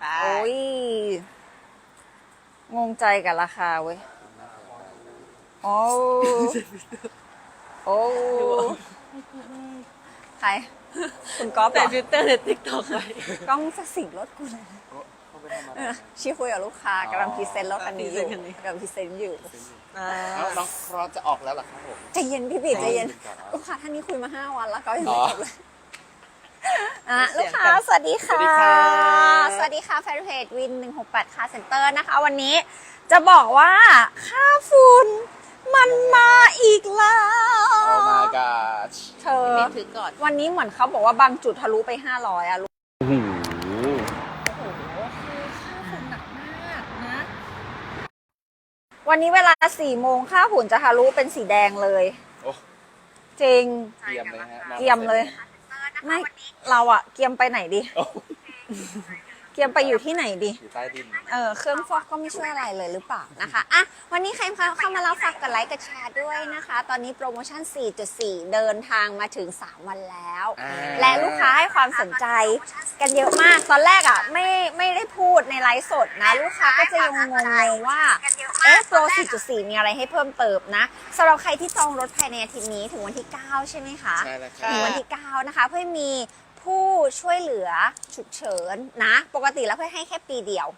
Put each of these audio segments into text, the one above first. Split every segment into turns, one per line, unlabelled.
ไป
โอ้ย งงใจกับราคาเว้ย โอ้ โอ้ใคร คุณก๊อฟเหร
แต่
อ
ฟิลเตอร์ในติ๊กต็อกไว้
กล้องจะสิงรถกูเลย
เขาไปทำอะไร
เออชี้คุยกับลูกค้ากำลังพรีเซนต์รถคันนี้อยู่
พรีเซนต์คันนี้
กำลังพรีเซนต์อยู่
อ่า
แล้วน้องครอสจะออกแล้วเหรอครับผม
ใจเย็นพี่บีใจเย็น
ใจเย็นก่อน
ลูกค้าท่านนี้คุยมาห้าวันแล้วก็ยัง
อ๋
ไม่
อ
จบเลย อะลูกค้าสวัสดีค่ะ
สวัสดีค่ะ
สวัสดีค่ะแฟนเพจวิน 168คาเซ็นเตอร์นะคะ วันนี้จะบอกว่าค่าฝุ่นมันมาอีกแล้ว
โอ้ my god
เธอ
เมนถือก่อน
วันนี้เหมือนเขาบอกว่าบางจุดทะลุไป 500อะลูก
โอ้โห
โอ้โหคือค่าฝุ่นหนักมากนะ วันนี้เวลา4โมงค่าฝุ่นจะทะลุเป็นสีแดงเลย
โอ้
จริง
เกียมเลยฮะ
เกียมเลย ไม่เราอะเกียมไปไหนดี
โอ้
เกียมไปอยู่ที่ไหนดี
อยู่ใต้ดิน
เออเครื่องฟอกก็ไม่ช่วยอะไรเลยหรือเปล่านะคะอะวันนี้ใครเข้ามาแล้วฝากกดไลค์กดแชร์ด้วยนะคะ ตอนนี้โปรโมชั่น 4.4 เดินทางมาถึง 3 วันแล้ว
อ่า
และลูกค้าให้ความสนใจกันเยอะมากตอนแรกอะไม่ไม่ได้พูดในไลฟ์สดนะ ลูกค้าก็จะยังงงๆว่า เอ๊ะโปร 4.4 มีอะไรให้เพิ่มเติมนะสำหรับใครที่จองรถภายในอาทิตย์นี้ถึงวันที่ 9 ใช่ไหมคะ
ใช่แล้วค
ค่ะ
รับ
ถึงวันที่ 9 นะคะ เพื่อมี ผู้ช่วยเหลือฉุกเฉินนะ ปกติแล้วเพื่อให้แค่ปีเดียว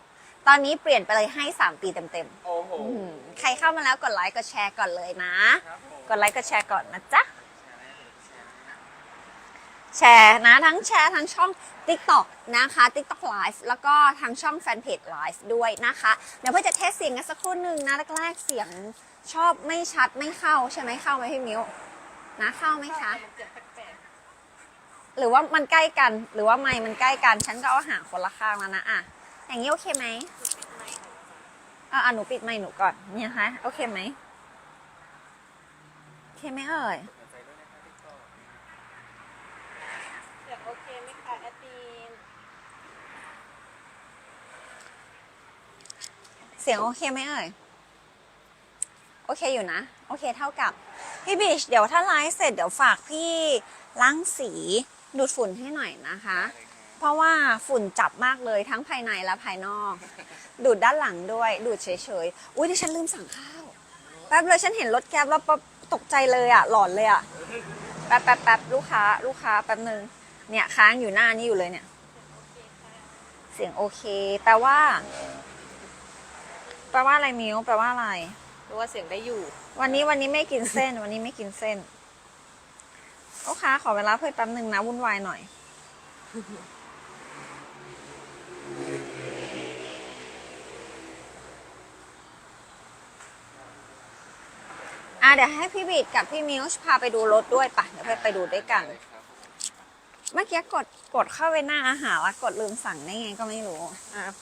ตอนนี้เปลี่ยนไปเลยให้ 3 ปีเต็ม
โอ้โห
ๆอืมใครเข้ามาแล้วกดไลค์กดแชร์ก่อนเลยนะ
ครับผม
กดไลค์กดแชร์ก่อนนะจ๊ะ แชร์นะทั้งแชร์ทั้งช่อง TikTok นะคะ TikTok Live แล้วก็ทางช่องแฟนเพจ Live ด้วยนะคะ เดี๋ยวเพื่อจะเทสเสียงกันสักครู่หนึ่งนะแรกๆเสียงชอบไม่ชัดไม่เข้าใช่ไหมเข้าไหมพี่มิวนะเข้าไหมคะ หรือว่ามันใกล้กัน หรือว่าไมค์มันใกล้กัน ฉันก็เอาห่างคนละข้างแล้วนะอะอย่างนี้โอเคไหมเอะอะหนูปิดไมค์หนูก่อนเนี่ยนะคะโอเคไหมโอเคไหมเอ่ย
เสียงโอเคไหมคะแอดมิน
เสียงโอเคไหมเอ่ยโอเคอยู่นะ โอเคเท่ากับ พี่บีชเดี๋ยวถ้าไลฟ์เสร็จเดี๋ยวฝากพี่ล้างสี ดูดฝุ่นให้หน่อยนะคะ เพราะว่าฝุ่นจับมากเลยทั้งภายในและภายนอก ดูดด้านหลังด้วย ดูดเฉยๆ อุ้ยดิฉันลืมสั่งข้าวแป๊บเลยฉันเห็นรถแก๊บแล้วปั๊บตกใจเลยอะ หลอนเลยอะ แป๊บแป๊บแป๊บลูกค้า ลูกค้าแป๊บนึง เนี่ยค้างอยู่หน้านี่อยู่เลยเนี่ย เสียงโอเค แปลว่า แปลว่าอะไรมิวแปลว่าอะไร
รู้ว่าเสียงได้อยู่
วันนี้วันนี้ไม่กินเส้น วันนี้ไม่กินเส้น ลูกค้าขอเวลาเพิ่มแป๊บหนึ่งนะวุ่นวายหน่อย อะเดี๋ยวให้พี่บีดกับพี่มิวส์พาไปดูรถด้วยปะเดี๋ยวไปไปดูด้วยกัน เมื่อกี้กดกดเข้าไปหน้าอาหารแล้วกดลืมสั่งได้ไงก็ไม่รู้
อะ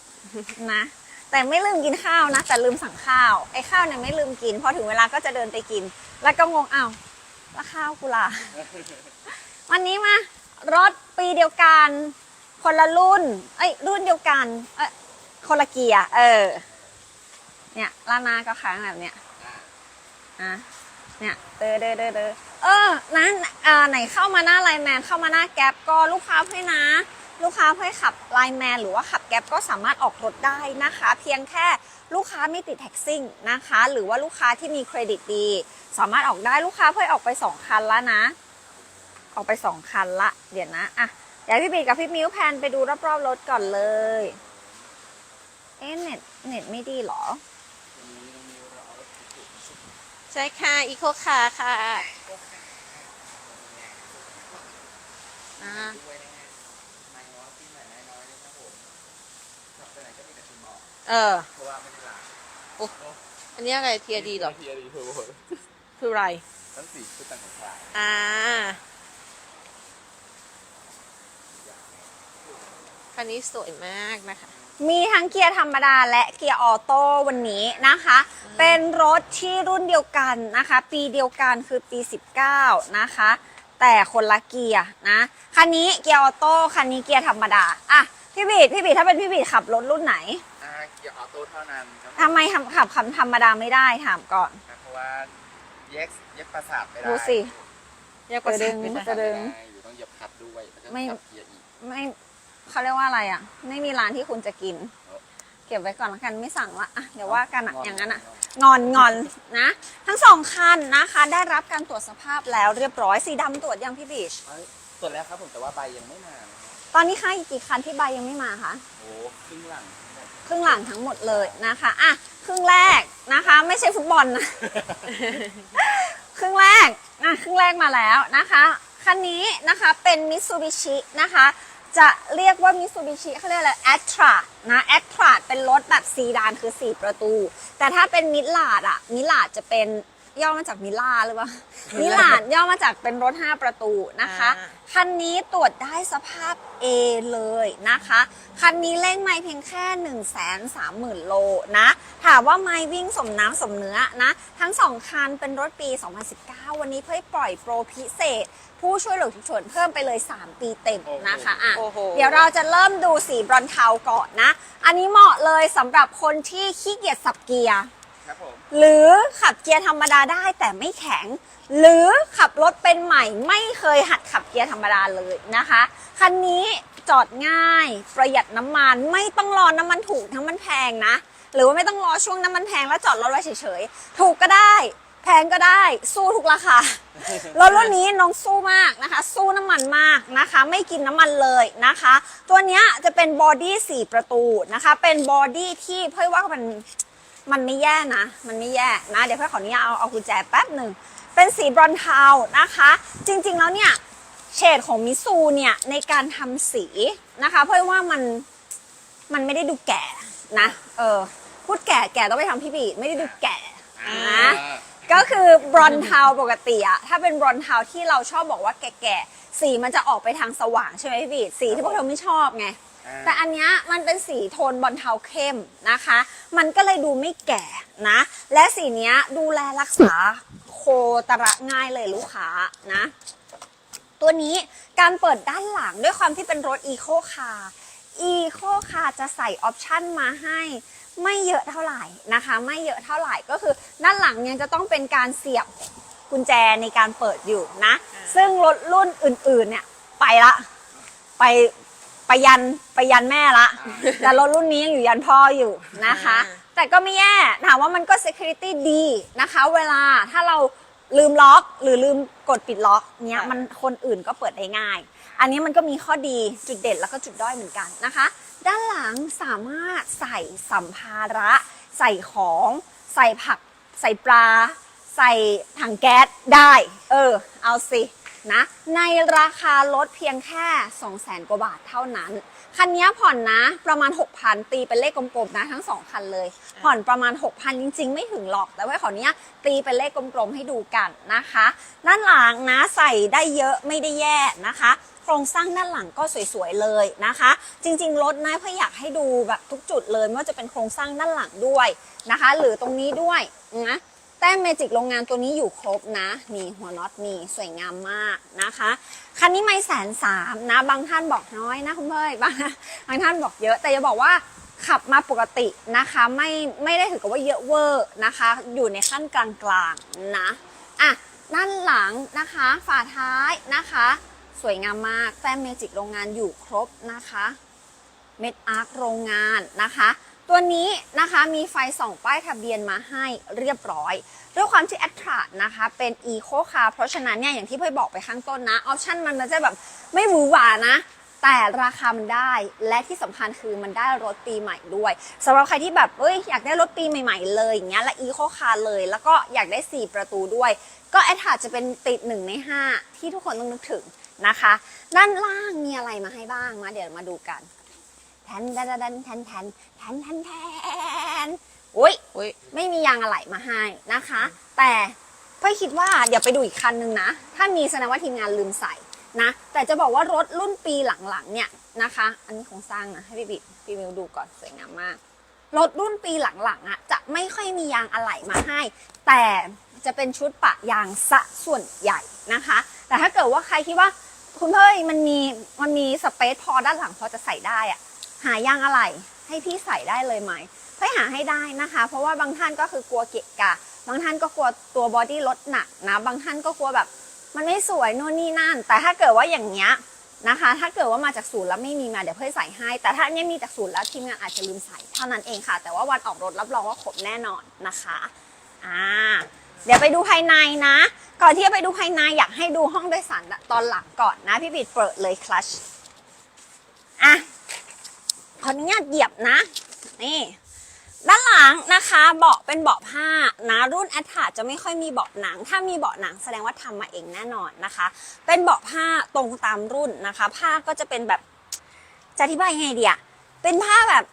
นะ แต่ไม่ลืมกินข้าวนะ แต่ลืมสั่งข้าวไอ้ข้าวเนี่ยไม่ลืมกินพอถึงเวลาก็จะเดินไปกิน แล้วก็งงอ้าว แล้วข้าวกูล่ะ วันนี้มารถปีเดียวกัน คนละรุ่น เอ้ย รุ่นเดียวกัน เอ้ยคนละเกียร์เออ เนี่ยลานาก็ค้างแบบเนี้ยอะเนี่ยเดอเดอเดอเดอเออนั้นอ่าไหนเข้ามาหน้าไลน์แมนเข้ามาหน้าแก๊ปก็ลูกค้าให้นะ ลูกค้าเพื่อขับไลน์แมนหรือว่าขับแก๊ปก็สามารถออกรถได้นะคะ เพียงแค่ลูกค้าไม่ติดแท็กซิ่งนะคะ หรือว่าลูกค้าที่มีเครดิตดี สามารถออกได้ลูกค้าเพื่อออกไปสองคันแล้วนะ ออกไปสองคันละ เดี๋ยวนะอะเดี๋ยวพี่บีกับพี่มิวแพนไปดูรอบๆรถก่อนเลยเอ๊ะเน็ตเน็ตไม่ดีเหรอ
ใช่ค่ะอีโคคาค่ะ
อ่า
เออ
เพราะว่าไม่ได้ล้าง
โอ้อันนี้อะไรเทียดีเหรอ
เทียดีเทอร์โบ
คืออะไร
ทั้งสี่ชุดแต่งของขาย
อ่า คันนี้สวยมากนะคะ
มีทั้งเกียร์ธรรมดาและเกียร์ออโต้วันนี้นะคะ เป็นรถที่รุ่นเดียวกันนะคะ ปีเดียวกันคือปี 19 นะคะ แต่คนละเกียร์นะ คันนี้เกียร์ออโต้ คันนี้เกียร์ธรรมดา อะ พี่บีดพี่บีดถ้าเป็นพี่บีดขับรถรุ่นไหน
อ่า เกียร์ออโต้เท่านั้นครับ
ทำไมขับขับขับธรรมดาไม่ได้ถามก่อน
เพราะว่าแยกแยกประสาทไม่ได้
ดูสิ
เรียกว่า
จะดึง
ไม่ได้
จะดึง
อยู่ต้องเหยียบคลัดด้วยแล้วก็
ไม่
ขับเกียร์อีก
ไม่เขาเรียกว่าอะไรอะ ไม่มีร้านที่คุณจะกิน เก็บไว้ก่อนละกันไม่สั่งละอะเดี๋ยวว่ากันอะอย่างนั้นอะงอนงอนนะ ทั้งสองคันนะคะ ได้รับการตรวจสภาพแล้วเรียบร้อยสีดำตรวจยังพี่บีช
เอ้ยตรวจแล้วครับผมแต่ว่าใบยังไม่มานะครับ
ตอนนี้ค่าอีกกี่คันที่ใบยังไม่มาคะ
โอ้ครึ่งหลังหมด
ครึ่งหลังทั้งหมดเลยนะคะอะครึ่งแรกนะคะ ไม่ใช่ฟุตบอลนะ ครึ่งแรกอะครึ่งแรกมาแล้วนะคะคันนี้นะคะเป็นมิ t ซูบิชินะคะ จะเรียกว่ามิ t ซูบิชิเขาเรียกอะไรแอตรานะแอตราเป็นรถแบบซีดานคือ 4 ประตู แต่ถ้าเป็นมิลาดอะมิลาดจะเป็น ย่อมาจากมิลาหรือเปล่า มิลาดย่อมาจากเป็นรถ 5 ประตูนะคะ
อ่า
คันนี้ตรวจได้สภาพ A เลยนะคะ คันนี้เร่งไม่เพียงแค่ 1 3 0 0 0 0 โลนะ ถามว่าไม่วิ่งสมน้ำสมเนื้อนะ ทั้ง 2 คันเป็นรถปี 2019 วันนี้เพื่อปล่อยโปรพิเศษ ผู้ช่วยเหลือฉุกเฉินเพิ่มไปเลย 3 ปีเต็มนะคะอะ
โอ้โห
เดี๋ยวเราจะเริ่มดูสีบรอนเทาก่อนนะ อันนี้เหมาะเลยสำหรับคนที่ขี้เกียจสับเกียร์
ครับผม
หรือขับเกียร์ธรรมดาได้แต่ไม่แข็ง หรือขับรถเป็นใหม่ไม่เคยหัดขับเกียร์ธรรมดาเลยนะคะคันนี้จอดง่าย ประหยัดน้ำมันไม่ต้องรอน้ำมันถูกน้ำมันแพงนะ หรือว่าไม่ต้องรอช่วงน้ำมันแพงแล้วจอดรถไว้เฉยๆถูกก็ได้แพงก็ได้สู้ทุกราคารถรุ่นนี้น้องสู้มากนะคะ สู้น้ำมันมากนะคะ ไม่กินน้ำมันเลยนะคะ ตัวเนี้ยจะเป็นบอดี้สี่ประตูนะคะ เป็นบอดี้ที่เพื่อว่ามัน มันไม่แย่นะ มันไม่แย่นะ เดี๋ยวเพื่อนขออนุญาตเอาเอากุญแจแป๊บหนึ่ง เป็นสีบรอนซ์เทานะคะ จริงๆแล้วเนี่ยเฉดของมิซูเนี่ยในการทำสีนะคะ เพื่อว่ามันมันไม่ได้ดูแก่นะ เออ พูดแก่แก่ต้องไปทำพี่บีไม่ได้ดูแก่นะ ก็คือบรอนซ์เทาปกติอะถ้าเป็นบรอนซ์เทาที่เราชอบบอกว่าแก่ๆสีมันจะออกไปทางสว่างใช่ไหมพี่บีสีที่พวกเธอไม่ชอบไง
อ่า
แต่อันเนี้ยมันเป็นสีโทนบอลเทาเข้มนะคะ มันก็เลยดูไม่แก่นะ และสีเนี้ยดูแลรักษาโคตระง่ายเลยลูกค้านะ ตัวนี้การเปิดด้านหลังด้วยความที่เป็นรถอีโคคาร์อีโคคาร์จะใส่ออปชั่นมาให้ไม่เยอะเท่าไหร่นะคะ ไม่เยอะเท่าไหร่ก็คือด้านหลังยังจะต้องเป็นการเสียบกุญแจในการเปิดอยู่นะ ซึ่งรถรุ่นอื่นๆเนี่ยไปละไป ไปยันไปยันแม่ละ แต่รถรุ่นนี้ยังอยู่ยันพ่ออยู่นะคะ
อ่า
แต่ก็ไม่แย่ถามว่ามันก็ security ดีนะคะ เวลาถ้าเราลืมล็อกหรือลืมกดปิดล็อกเนี้ยมันคนอื่นก็เปิดได้ง่าย อันนี้มันก็มีข้อดีจุดเด่นแล้วก็จุดด้อยเหมือนกันนะคะ ด้านหลังสามารถใส่สัมภาระ ใส่ของ ใส่ผัก ใส่ปลา ใส่ถังแก๊สได้ เออ เอาสิ นะในราคารถเพียงแค่ 200,000กว่าบาทเท่านั้น คันนี้ผ่อนนะประมาณ 6,000 ตีเป็นเลขกลมๆนะทั้ง 2 คันเลย ผ่อนประมาณ 6,000 จริง ๆ ไม่ถึงหรอก แต่ว่าขออนุญาตตีเป็นเลขกลมๆให้ดูกันนะคะ ด้านหลังนะใส่ได้เยอะไม่ได้แย่นะคะโครงสร้างด้านหลังก็สวยๆเลยนะคะ จริงๆรถนะเพื่ออยากให้ดูแบบทุกจุดเลยไม่ว่าจะเป็นโครงสร้างด้านหลังด้วยนะคะ หรือตรงนี้ด้วยนะแต้มเมจิกโรงงานตัวนี้อยู่ครบนะนี่หัวน็อตนี่สวยงามมากนะคะคันนี้ไม่แสนสามนะบางท่านบอกน้อยนะคุณเพ่ยบางบางท่านบอกเยอะ แต่จะบอกว่าขับมาปกตินะคะไม่ไม่ได้ถือกับว่าเยอะเวอร์นะคะ อยู่ในขั้นกลางๆนะอะด้านหลังนะคะฝาท้ายนะคะ สวยงามมากแต้มเมจิกโรงงานอยู่ครบนะคะเม็ดอาร์คโรงงานนะคะ ตัวนี้นะคะมีไฟส่องป้ายทะเบียนมาให้เรียบร้อย ด้วยความที่แอ t ทรานะคะ เป็น Eco Car เพราะฉะนั้นเนี่ยอย่างที่เพ่ยบอกไปข้างต้นนะออปชั่นมันมันจะแบบไม่หวือหวานะ แต่ราคามันได้และที่สำคัญคือมันได้รถปีใหม่ด้วยสำหรับใครที่แบบเอ้ยอยากได้รถปีใหม่ๆเลยอย่างเงี้ยและ Eco Car เลย แล้วก็อยากได้ 4 ประตูด้วย ก็แอ t ทราจะเป็นติด 1 ใน 5 ที่ทุกคนต้องนึกถึงนะคะ ด้านล่างมีอะไรมาให้บ้างมาเดี๋ยวมาดูกัน ทนแทนแทนแทนแทนแทนแทนแทนอุ้ย
อุ้ย
ไม่มียางอะไหล่มาให้นะคะ แต่เพื่อคิดว่าเดี๋ยวไปดูอีกคันนึงนะ ถ้ามีแสดงว่าทีมงานลืมใส่นะ แต่จะบอกว่ารถรุ่นปีหลังๆเนี่ยนะคะ อันนี้โครงสร้างนะให้พี่บิพี่มิวดูก่อนสวยงามมาก รถรุ่นปีหลังๆอะจะไม่ค่อยมียางอะไหล่มาให้ แต่จะเป็นชุดปะยางซะส่วนใหญ่นะคะ แต่ถ้าเกิดว่าใครคิดว่าคุณเพ่ยมันมีมันมีสเปซพอด้านหลังพอจะใส่ได้อะ หายางอะไหล่ให้พี่ใส่ได้เลยไหมเพ่ยหาให้ได้นะคะ เพราะว่าบางท่านก็คือกลัวเกะกะ บางท่านก็กลัวตัวบอดี้รถหนักนะ บางท่านก็กลัวแบบ มันไม่สวยโน่นนี่นั่น แต่ถ้าเกิดว่าอย่างเงี้ยนะคะ ถ้าเกิดว่ามาจากศูนย์แล้วไม่มีมาเดี๋ยวเพื่อใส่ให้ แต่ถ้าอันนี้มีจากศูนย์แล้วทีมงานอาจจะลืมใส่เท่านั้นเองค่ะ แต่ว่าวันออกรถรับรองว่าครบแน่นอนนะคะอ่าเดี๋ยวไปดูภายในนะ ก่อนที่จะไปดูภายในอยากให้ดูห้องโดยสารตอนหลังก่อนนะ พี่บิดเปิดเลยคลัชอะ ออนุญาตเหยียบนะ นี่ ด้านหลังนะคะเบาะเป็นเบาะผ้านะรุ่นแอทาจะไม่ค่อยมีเบาะหนัง ถ้ามีเบาะหนังแสดงว่าทำมาเองแน่นอนนะคะ เป็นเบาะผ้าตรงตามรุ่นนะคะ ผ้าก็จะเป็นแบบจะอธิบายยังไงดีอะเป็นผ้าแบบ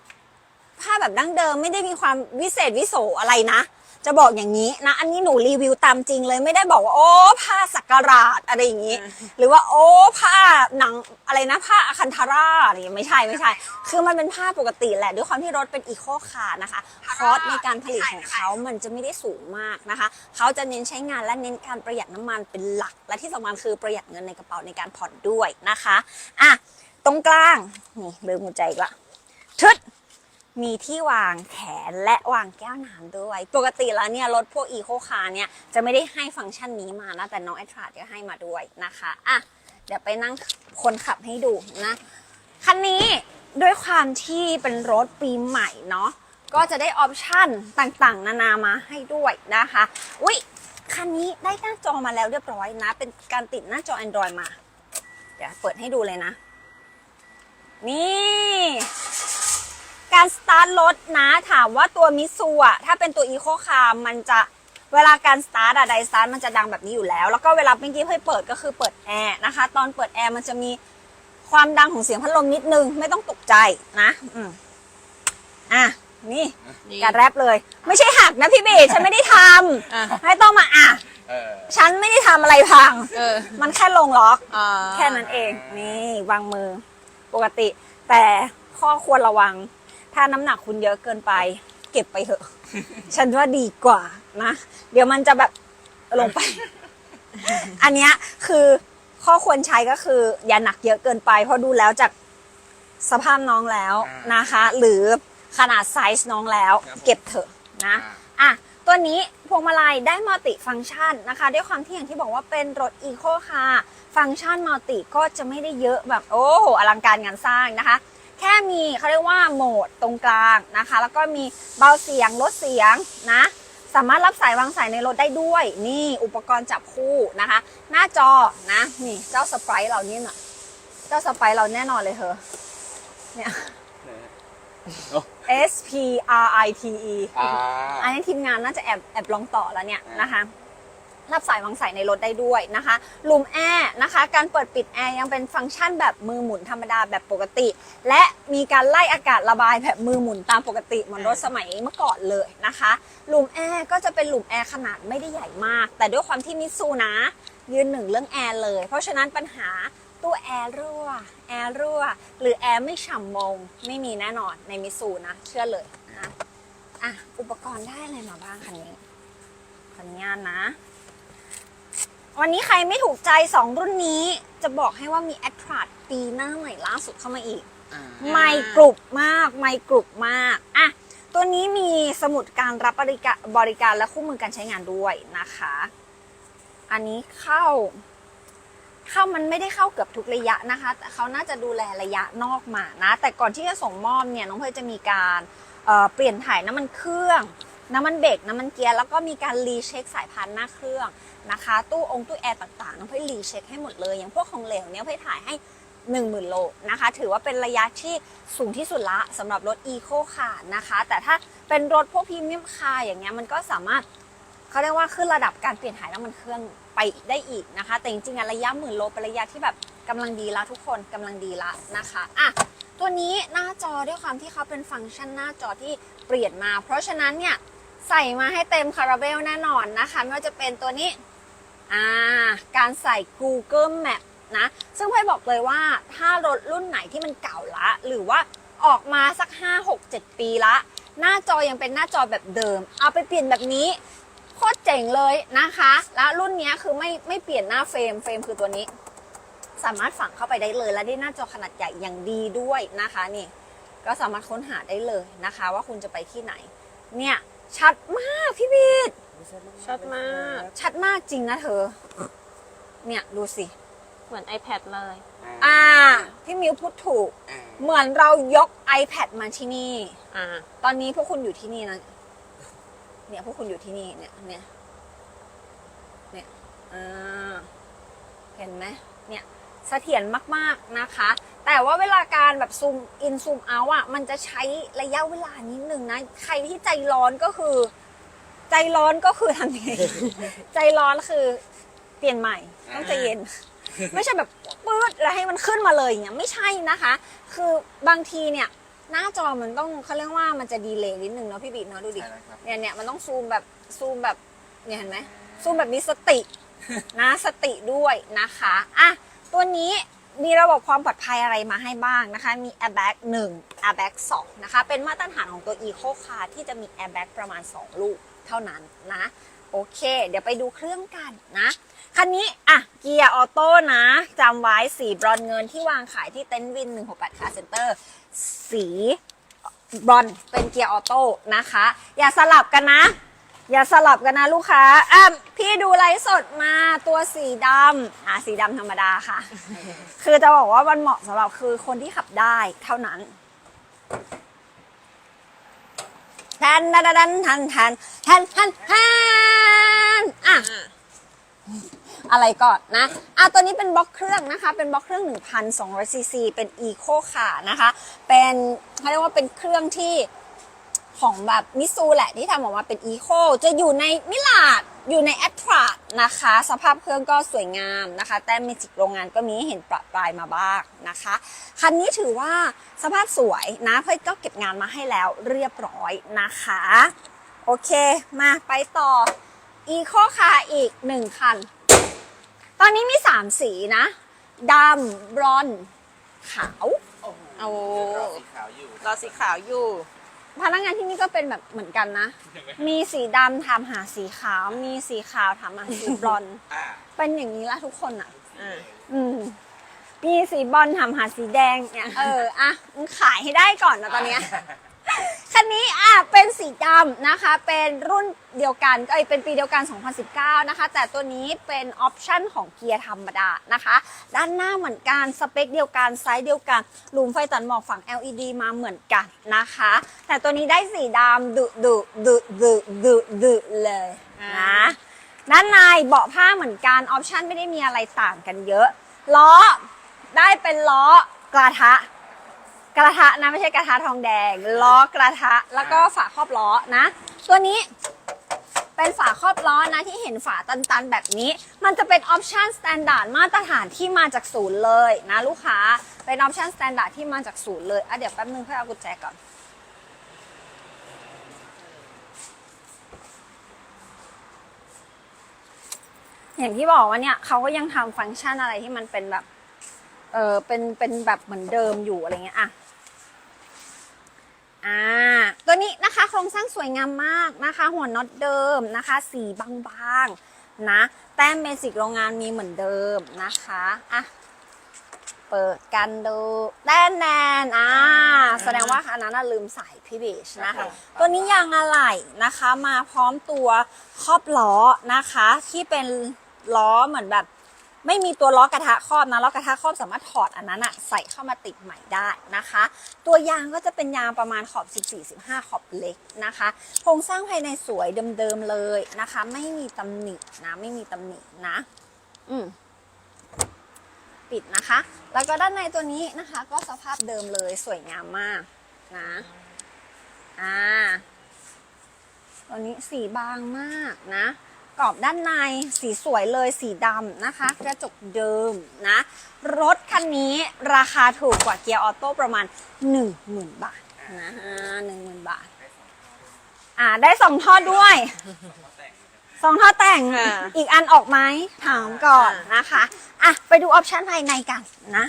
ผ้าแบบดั้งเดิมไม่ได้มีความวิเศษวิโสอะไรนะ จะบอกอย่างนี้นะ อันนี้หนูรีวิวตามจริงเลยไม่ได้บอกว่าโอ้ผ้าสักการะอะไรอย่างนี้ หรือว่าโอ้ผ้าหนังอะไรนะผ้าอคันธาราอะไรอย่างเงี้ยไม่ใช่ไม่ใช่ คือมันเป็นผ้าปกติแหละ ด้วยความที่รถเป็นอีโคคาร์นะคะคอสในการผลิตของเขามันจะไม่ได้สูงมากนะคะเขาจะเน้นใช้งานและเน้นการประหยัดน้ำมันเป็นหลัก และที่สำคัญคือประหยัดเงินในกระเป๋าในการผ่อนด้วยนะคะอะตรงกลางนี่เบอร์หัวใจอีกละทึด มีที่วางแขนและวางแก้วน้ำด้วย ปกติแล้วเนี่ยรถพวกอีโคคาร์เนี่ยจะไม่ได้ให้ฟังก์ชันนี้มานะ แต่น้องแอทราดจะให้มาด้วยนะคะอะเดี๋ยวไปนั่งคนขับให้ดูนะ คันนี้ด้วยความที่เป็นรถปีใหม่เนาะก็จะได้ออปชั่นต่างๆ นานามาให้ด้วยนะคะอุ๊ยคันนี้ได้หน้าจอมาแล้วเรียบร้อยนะ เป็นการติดหน้าจอ Android มา เดี๋ยวเปิดให้ดูเลยนะ นี่ การสตาร์ทรถนะถามว่าตัวมิซูอะถ้าเป็นตัวอีโคคาร์มันจะเวลาการสตาร์ทอะไดสตาร์ทมันจะดังแบบนี้อยู่แล้ว แล้วก็เวลาเมื่อกี้เพื่อเปิดก็คือเปิดแอร์นะคะ ตอนเปิดแอร์มันจะมีความดังของเสียงพัดลมนิดนึง ไม่ต้องตกใจนะ อืมอะ นี่การแรปเลย ไม่ใช่หักนะพี่เบสฉันไม่ได้ท
อะำ
ให้ต้องมาอะ
เออ
ฉันไม่ได้ทำอะไรพัง
เออ
มันแค่ลงล็อก
อ่า
แค่นั้นเอง นี่วางมือปกติ แต่ข้อควรระวัง ถ้าน้ำหนักคุณเยอะเกินไป เก็บไปเถอะ ฉันว่าดีกว่านะ เดี๋ยวมันจะแบบลงไป อันเนี้ยคือข้อควรใช้ก็คือ อย่าหนักเยอะเกินไป เพราะดูแล้วจากสภาพน้องแล้วนะคะ หรือขนาดไซส์น้องแล้ว เก็บเถอะนะอะตัวนี้พวงมาลัยได้มัลติฟังก์ชันนะคะ ด้วยความที่อย่างที่บอกว่าเป็นรถอีโคคาร์ฟังก์ชันมัลติก็จะไม่ได้เยอะแบบ โอ้โหอลังการงานสร้างนะคะ แค่มีเขาเรียกว่าโหมดตรงกลางนะคะ แล้วก็มีเบาเสียงลดเสียงนะ สามารถรับสายวางสายในรถได้ด้วย นี่อุปกรณ์จับคู่นะคะ หน้าจอนะนี่เจ้าสไปร์เรานี่น่ะเจ้าสไปร์เราแน่นอนเลยเธอเนี่ย S P R I T E
อ่า
อันนี้ทีมงานน่าจะแอบแอบลองต่อแล้วเนี่ย
อ่าน
นะคะ รับสายวางสายในรถได้ด้วยนะคะลุมแอร์นะคะ การเปิดปิดแอร์ยังเป็นฟังก์ชันแบบมือหมุนธรรมดาแบบปกติ และมีการไล่อากาศระบายแบบมือหมุนตามปกติเหมือนรถสมัยเมื่อก่อนเลยนะคะลุมแอร์ก็จะเป็นหลุมแอร์ขนาดไม่ได้ใหญ่มาก แต่ด้วยความที่มิซูนะยืนหนึ่งเรื่องแอร์เลย เพราะฉะนั้นปัญหาตู้แอร์รั่ว แอร์รั่ว หรือแอร์ไม่ฉ่ำมง ไม่มีแน่นอนในมิตซูนะ เชื่อเลยนะอะ อุปกรณ์ได้อะไรมาบ้างคันนี้ขออนุญาตนะ วันนี้ใครไม่ถูกใจ 2 รุ่นนี้จะบอกให้ว่ามี a t t r a ปีหน้าใหม่ล่าสุดเข้ามาอีก
อ่า
ไม่กรุบมาก ไม่กรุบมากอะตัวนี้มีสมุดการรับบริการบริการและคู่มือการใช้งานด้วยนะคะ อันนี้เข้า เข้ามันไม่ได้เข้าเกือบทุกระยะนะคะ แต่เขาน่าจะดูแลระยะนอกมานะ แต่ก่อนที่จะส่งมอบเนี่ยน้องเพยจะมีการเอ่อเปลี่ยนถ่ายน้ำมันเครื่อง น้ำมันเบรกน้ำมันเกียร์แล้วก็มีการรีเช็คสายพานหน้าเครื่อง นะคะ ตู้องค์ตู้แอร์ต่างๆน้องเพยรีเช็คให้หมดเลยอย่างพวกของเหลวเนี่ยเพยถ่ายให้ 10,000 โลนะคะ ถือว่าเป็นระยะที่สูงที่สุดละสำหรับรถอีโคคาร์นะคะ แต่ถ้าเป็นรถพวกพรีเมียมคาร์อย่างเงี้ยมันก็สามารถเขาเรียกว่าขึ้นระดับการเปลี่ยนถ่ายน้ำมันเครื่องไปได้อีกนะคะ แต่จริงๆอะระยะหมื่นโลเป็นระยะที่แบบกำลังดีละทุกคนกำลังดีละนะคะอะตัวนี้หน้าจอด้วยความที่เขาเป็นฟังก์ชันหน้าจอที่เปลี่ยนมา เพราะฉะนั้นเนี่ยใส่มาให้เต็มคาราเบลแน่นอนนะคะไม่ว่าจะเป็นตัวนี้ อ่าการใส่ Google Map นะ ซึ่งพ่อยบอกเลยว่าถ้ารถรุ่นไหนที่มันเก่าละ หรือว่าออกมาสัก 5 6 7 ปีละ หน้าจอยังเป็นหน้าจอแบบเดิม เอาไปเปลี่ยนแบบนี้โคตรเจ๋งเลยนะคะ แล้วรุ่นนี้คือไม่ไม่เปลี่ยนหน้าเฟรมเฟรมคือตัวนี้ สามารถฝังเข้าไปได้เลย และได้หน้าจอขนาดใหญ่อย่างดีด้วยนะคะนี่ ก็สามารถค้นหาได้เลยนะคะ ว่าคุณจะไปที่ไหน เนี่ยชัดมากพี่บีด
ชัดมาก
ชัดมากจริงนะเธอ เนี่ย ดูสิ
เหมือน iPad เลย
อ่า พี่มิวพูดถูก
อ่า
เหมือนเรายก iPad มาที่นี่
อ่า
ตอนนี้พวกคุณอยู่ที่นี่นะ เนี่ยพวกคุณอยู่ที่นี่ เนี่ย เนี่ย เนี่ย อ่า เห็นไหม เนี่ยเสถียรมากๆนะคะ แต่ว่าเวลาการแบบซูมอินซูมเอาอะมันจะใช้ระยะเวลานิดนึงนะ ใครที่ใจร้อนก็คือ ใจร้อนก็คือทำยังไง ใจร้อนคือเปลี่ยนใหม่ต้องใจเย็น ไม่ใช่แบบปื๊ดแล้วให้มันขึ้นมาเลยอย่างเงี้ยไม่ใช่นะคะ คือบางทีเนี่ย หน้าจอมันต้องเขาเรียกว่ามันจะดีเลย์นิดนึงเนาะพี่บีเนาะดูดิ
ใช่แล้วครับ
เนี่ยเนี่ยมันต้องซูมแบบซูมแบบเนี่ยเห็นไหมซูมแบบมีสตินะสติด้วยนะคะอะตัวนี้มีระบบความปลอดภัยอะไรมาให้บ้างนะคะ มี airbag 1 airbag 2 นะคะ เป็นมาตรฐานของตัว eco car ที่จะมี airbag ประมาณ 2 ลูก เท่านั้นนะโอเค เดี๋ยวไปดูเครื่องกันนะคันนี้อะเกียร์ออโต้นะจำไว้สีบรอนเงินที่วางขายที่เต็นท์วิน 168 Car Center สีบรอนเป็นเกียร์ออโต้นะคะ อย่าสลับกันนะ อย่าสลับกันนะลูกค้าอะพี่ดูไลฟ์สดมาตัวสีดำอะสีดำธรรมดาค่ะ คือจะบอกว่ามันเหมาะสำหรับคือคนที่ขับได้เท่านั้นแทนดันดันทันแทนแทนแทนแทนอะอะไรก่อนนะ อะตัวนี้เป็นบล็อกเครื่องนะคะ เป็นบล็อกเครื่อง 1,200ซีซี เป็นอีโค่ะนะคะ เป็นเขาเรียกว่าเป็นเครื่องที่ ของแบบมิซูแหละที่ทำออกมาเป็น Eco จะอยู่ในมิลาดอยู่ในแอตทรานะคะ สภาพเครื่องก็สวยงามนะคะ แต่เมจิกโรงงานก็มีให้เห็นประปรายมาบ้างนะคะ คันนี้ถือว่าสภาพสวยนะเพื่อนก็เก็บงานมาให้แล้วเรียบร้อยนะคะ โอเคมาไปต่อ Eco ค่ะอีกหนึ่งคัน ตอนนี้มี3สีนะดำบรอนซ์ขาว
โอ้โห
โอ้
รอสีขาวอยู่
รอสีขาวอยู่
พนักงานที่นี่ก็เป็นแบบเหมือนกันนะ มีสีดำถามหาสีขาว มีสีขาวถามหาสีบรอนซ์
อ่า
เป็นอย่างนี้ละทุกคนอะ
อ่า
อืม มีสีบอลถามหาสีแดงเนี่ย เออ อะมึงขายให้ได้ก่อนนะตอนเนี้ย คันนี้อะเป็นสีดำนะคะ เป็นรุ่นเดียวกันเอ้ยเป็นปีเดียวกัน 2019 นะคะ แต่ตัวนี้เป็นออปชั่นของเกียร์ธรรมดานะคะ ด้านหน้าเหมือนกัน สเปคเดียวกัน ไซส์เดียวกัน หลุมไฟตัดหมอกฝั่ง LED มาเหมือนกันนะคะ แต่ตัวนี้ได้สีดำดุดุดุดุดุดุเลยนะด้านในเบาะผ้าเหมือนกัน ออปชั่นไม่ได้มีอะไรต่างกันเยอะ ล้อได้เป็นล้อกระทะ กระทะนะไม่ใช่กระทะทองแดง ล้อกระทะแล้วก็ฝาครอบล้อนะ ตัวนี้เป็นฝาครอบล้อนะที่เห็นฝาตันๆ แบบนี้ มันจะเป็นออปชั่นสแตนดาร์ดมาตรฐานที่มาจากศูนย์เลยนะลูกค้าเป็นออปชั่นสแตนดาร์ดที่มาจากศูนย์เลยอะเดี๋ยวแป๊บนึงเพื่อเอากุญแจก่อนอย่างที่บอกว่าเนี่ยเขาก็ยังทำฟังก์ชันอะไรที่มันเป็นแบบ เออเป็นเป็นแบบเหมือนเดิมอยู่อะไรเงี้ยอะ อ่าตัวนี้นะคะโครงสร้างสวยงามมากนะคะ หัวน็อตเดิมนะคะ สีบางๆนะแต้มเบสิกโรงงานมีเหมือนเดิมนะคะอะเปิดกันดูแน่นแนนอ่าแสดงว่าอันนั้นนะลืมใส่พี่เบชนะคะ ตัวนี้ยางอะไหล่นะคะ มาพร้อมตัวครอบล้อนะคะ ที่เป็นล้อเหมือนแบบ ไม่มีตัวล้อกระทะครอบนะล้อกระทะครอบสามารถถอดอันนั้นอะใส่เข้ามาติดใหม่ได้นะคะ ตัวยางก็จะเป็นยางประมาณขอบ 14-15 ขอบเล็กนะคะ โครงสร้างภายในสวยเดิมๆเลยนะคะ ไม่มีตำหนินะไม่มีตำหนินะ อืมปิดนะคะ แล้วก็ด้านในตัวนี้นะคะ ก็สภาพเดิมเลยสวยงามมากนะอ่าตัวนี้สีบางมากนะ กรอบด้านในสีสวยเลยสีดำนะคะ กระจกเดิมนะ รถคันนี้ราคาถูกกว่าเกียร์ออโต้ประมาณ 10,000 บาทนะหนึ่งหมื่นบาท อ่าได้สองท่อด้วยสองท่อแต่ง
ค่ะ
อีกอันออกไหมถามก่อนนะคะอะไปดูออปชันภายในกันนะ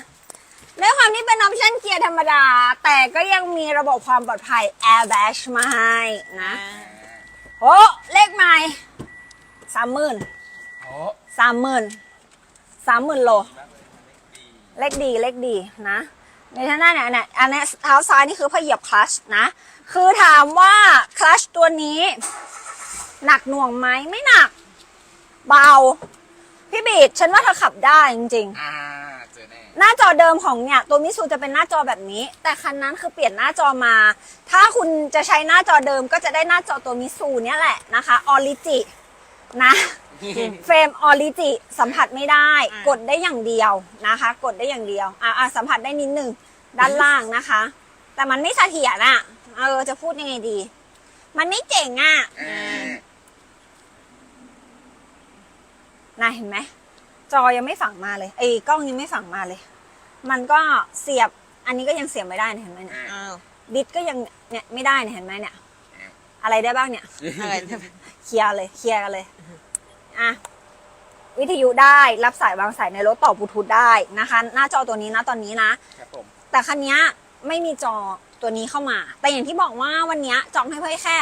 ด้วยความที่เป็นออปชันเกียร์ธรรมดา แต่ก็ยังมีระบบความปลอดภัย Airbag มาให้นะโอ้เลขใหม่ สามหมื่น
โอ้
สามหมื่นสามหมื่นโล เลขดีเลขดีนะ ในท่างหน้าเนี่ยเนี่ยอันนี้เท้าซ้ายนี่คือพอเหยียบคลัชนะ คือถามว่าคลัชตัวนี้ หนักหน่วงไหมไม่หนัก เบาพพี่บีดฉันว่าเธอขับได้จริง
อ่าเจอแน่
ๆหน้าจอเดิมของเนี่ยตัวมิซูจะเป็นหน้าจอแบบนี้ แต่คันนั้นคือเปลี่ยนหน้าจอมา ถ้าคุณจะใช้หน้าจอเดิมก็จะได้หน้าจอตัวมิซูเนี่ยแหละนะคะออริจิ นะ เฟรมออริจิสัมผัสไม่ได้
อ่าก
ดได้อย่างเดียวนะคะ กดได้อย่างเดียวอะอะสัมผัสได้นิดหนึ่งด้านล่างนะคะ แต่มันไม่เสถียรอะเออจะพูดยังไงดี มันไม่เจ๋งอะ
อ่า
นะเห็นไหมจอยังไม่ฝังมาเลยไอ้กล้องยังไม่ฝังมาเลย มันก็เสียบอันนี้ก็ยังเสียบไม่ได้เนี่ยเห็นไหมเนี่ย
อ้าว
บิดก็ยังเนี่ยไม่ได้เนี่ยเห็นไหมเนี่ย อะไรได้บ้างเนี่ย
อะไรเนี่ย
เคลียร์เลยเคลียร์กันเลยอะวิทยุได้รับสายวางสายในรถต่อบลูทูธได้นะคะ หน้าจอตัวนี้นะตอนนี้นะ
ครับผม
แต่คันเนี้ยไม่มีจอตัวนี้เข้ามา แต่อย่างที่บอกว่าวันเนี้ยจองให้เพื่อแค่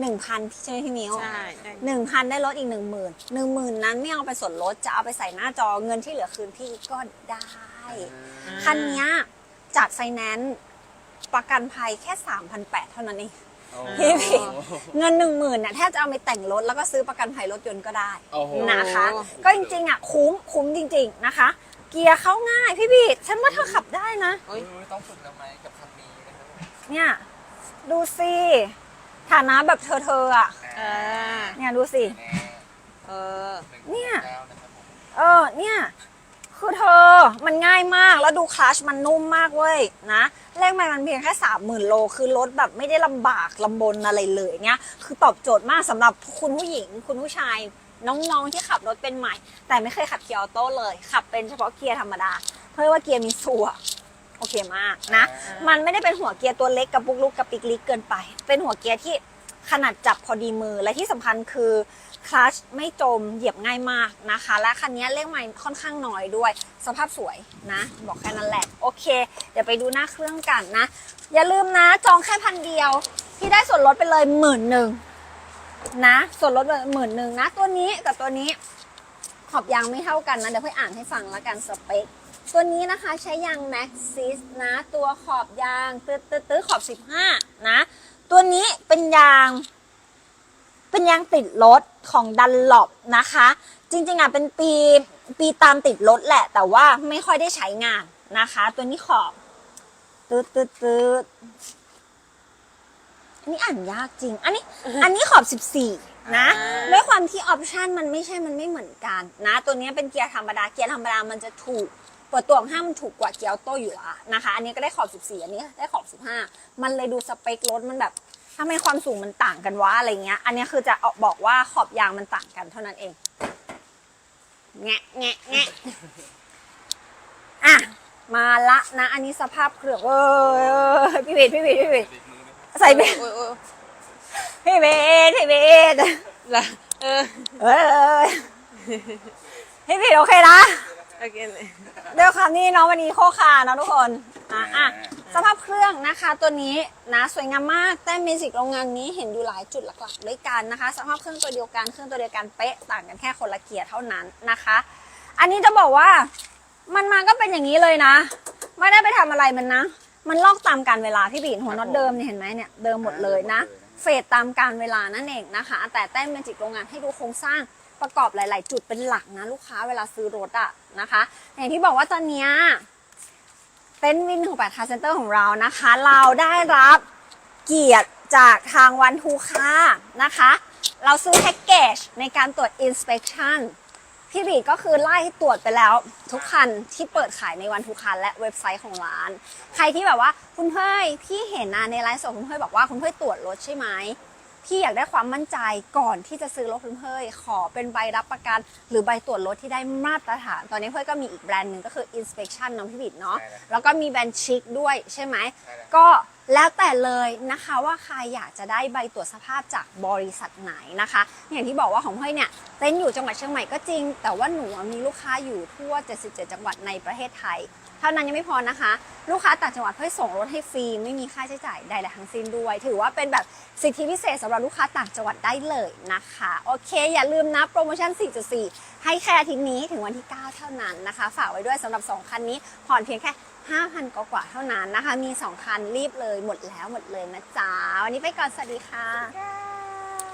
หนึ่งพันใช่ไหมพี่มิว
ใช่ได้
หนึ่งพันได้ลดอีกหนึ่งหมื่นหนึ่งหมื่นนั้นไม่เอาไปส่วนลดจะเอาไปใส่หน้าจอเงินที่เหลือคืนพี่ก็ได้ คันเนี้ยจัดไฟแนนซ์ประกันภัยแค่สามพันแปดเท่านั้นเอง
โอ้
พี่พี่เงินหนึ่งหมื่นเนี่ยแทบจะเอาไปแต่งรถแล้วก็ซื้อประกันภัยรถยนต์ก็ได้
โอ้โห
นะคะ ก็จริงๆอะคุ้มคุ้มจริง ๆนะคะ เกียร์เข้าง่ายพี่บีฉันว่าเธอขับได้นะ
เฮ้ยต้องฝึกแล้วไหมกับคันนี้นะครับผม
เนี่ยดูสิฐานะแบบเธอเธอๆอะ
อ่า
เนี่ยดูสิ
แน่
เออ
หนึ่ง
เนี่ย
เก้านะครับผม
เออเนี่ย คือเธอมันง่ายมากแล้วดูคลัชมันนุ่มมากเว้ยนะแรกมันมันเพียงแค่สามหมื่นโลคือรถแบบไม่ได้ลำบากลำบนอะไรเลยเนี่ยคือตอบโจทย์มากสำหรับคุณผู้หญิงคุณผู้ชายน้องๆที่ขับรถเป็นใหม่ แต่ไม่เคยขับเกียร์ออโต้เลย ขับเป็นเฉพาะเกียร์ธรรมดา เพื่อว่าเกียร์มีสัวโอเคมากนะ มันไม่ได้เป็นหัวเกียร์ตัวเล็กกับปุกลุกกับปิกลิกเกินไป เป็นหัวเกียร์ที่ ขนาดจับพอดีมือและที่สำคัญคือคลัชไม่จมเหยียบง่ายมากนะคะ และคันนี้เลขไมล์ค่อนข้างน้อยด้วย สภาพสวยนะ บอกแค่นั้นแหละ โอเค เดี๋ยวไปดูหน้าเครื่องกันนะ อย่าลืมนะจองแค่พันเดียว ที่ได้ส่วนลดไปเลยหมื่นหนึ่งนะ ส่วนลดหมื่นหนึ่งนะ ตัวนี้กับตัวนี้ขอบยางไม่เท่ากันนะ เดี๋ยวเพื่ออ่านให้ฟังแล้วกันสเปคตัวนี้นะคะใช้ยาง Maxis นะ ตัวขอบยางตื้อตื้อตื้อขอบ 15 นะ ตัวนี้เป็นยาง เป็นยางติดรถของดันหลบนะคะ จริงๆอะเป็นปีปีตามติดรถแหละ แต่ว่าไม่ค่อยได้ใช้งานนะคะ ตัวนี้ขอบตืดตืดตืดอันนี้อ่านยากจริง อันนี้ อันนี้ขอบ 14 นะ ด้วยความที่ออปชันมันไม่ใช่ มันไม่เหมือนกันนะ ตัวนี้เป็นเกียร์ธรรมดา เกียร์ธรรมดา มันจะถูกเปิดตัวของห้ามันถูกกว่าเกียร์ออโต้อยู่และนะคะ อันนี้ก็ได้ขอบ 14 อันนี้ได้ขอบ 15 มันเลยดูสเปครถมันแบบ ทำไมความสูงมันต่างกันวะอะไรเงี้ย อันนี้คือจะเอาบอกว่าขอบยางมันต่างกันเท่านั้นเอง แงะแงะแงะอะ มาละนะ อันนี้สภาพเครื่องเออพี่เบสพี่เบสพี่เบส
ติดมือไหมครับ
ใส่เบส
โอ้ยโอ้ย
พี่เบสพี่เบส
ละเออ
เอ้ยพี่ผิดโอเคนะ
โอเคเลย
เดี๋ยวคำนี้เนาะวันนี้โคคานะทุกคนอะอะสภาพเครื่องนะคะตัวนี้นะสวยงามมากแต้มเมจิกโรงงานนี้เห็นอยู่หลายจุดหลักๆด้วยกันนะคะ สภาพเครื่องตัวเดียวกันเครื่องตัวเดียวกันเป๊ะต่างกันแค่คนละเกียร์เท่านั้นนะคะ อันนี้จะบอกว่ามันมาก็เป็นอย่างนี้เลยนะ ไม่ได้ไปทำอะไรมันนะ มันลอกตามการเวลาพี่บีนหัวน็อตเดิมเนี่ยเห็นไหมเนี่ยเดิมหมดเลยนะ เฟดตามการเวลานั่นเองนะคะ แต่แต้มเมจิกโรงงานให้ดูโครงสร้าง ประกอบหลาย ๆ จุดเป็นหลักนะลูกค้าเวลาซื้อรถอะนะคะ อย่างที่บอกว่าตอนเนี้ยเต็นวินของแปดคาเซ็นเตอร์ของเรานะคะ เราได้รับเกียรติจากทางวันทูค่านะคะ เราซื้อแพ็กเกจในการตรวจ inspection พี่บีก็คือไล่ตรวจไปแล้วทุกคันที่เปิดขายในวันทุกคันและเว็บไซต์ของร้าน ใครที่แบบว่าคุณเฮ้ยพี่เห็นนะในไลฟ์สดคุณเฮ้ยบอกว่าคุณเฮ้ยตรวจรถใช่ไหม พี่อยากได้ความมั่นใจก่อนที่จะซื้อรถคุณเฮ้ยขอเป็นใบรับประกัน หรือใบตรวจรถที่ได้มาตรฐาน ตอนนี้เฮ้ยก็มีอีกแบรนด์หนึ่งก็คือ inspection น้องพี่บิดเนาะ
ใช่แล้ว
แล้วก็มีแบรนด์ชิคด้วยใช่ไหม
ใช่แล้ว
ก็แล้วแต่เลยนะคะว่าใครอยากจะได้ใบตรวจสภาพจากบริษัทไหนนะคะ อย่างที่บอกว่าของเฮ้ยเนี่ยเต้นอยู่จังหวัดเชียงใหม่ก็จริง แต่ว่าหนูมีลูกค้าอยู่ทั่ว 77 จังหวัดในประเทศไทย เท่านั้นยังไม่พอนะคะ ลูกค้าต่างจังหวัดเพื่อส่งรถให้ฟรีไม่มีค่าใช้จ่ายใดๆทั้งสิ้นด้วย ถือว่าเป็นแบบสิทธิพิเศษสำหรับลูกค้าต่างจังหวัดได้เลยนะคะ โอเค อย่าลืมนะโปรโมชั่น 4.4 ให้แค่อาทิตย์นี้ถึงวันที่ 9 เท่านั้นนะคะ ฝากไว้ด้วยสำหรับ 2 คันนี้ผ่อนเพียงแค่ 5,000 กว่าๆเท่านั้นนะคะ มี 2 คันรีบเลยหมดแล้วหมดเลยนะจ๊ะวันนี้ไปก่อนสวัสดีค่ะ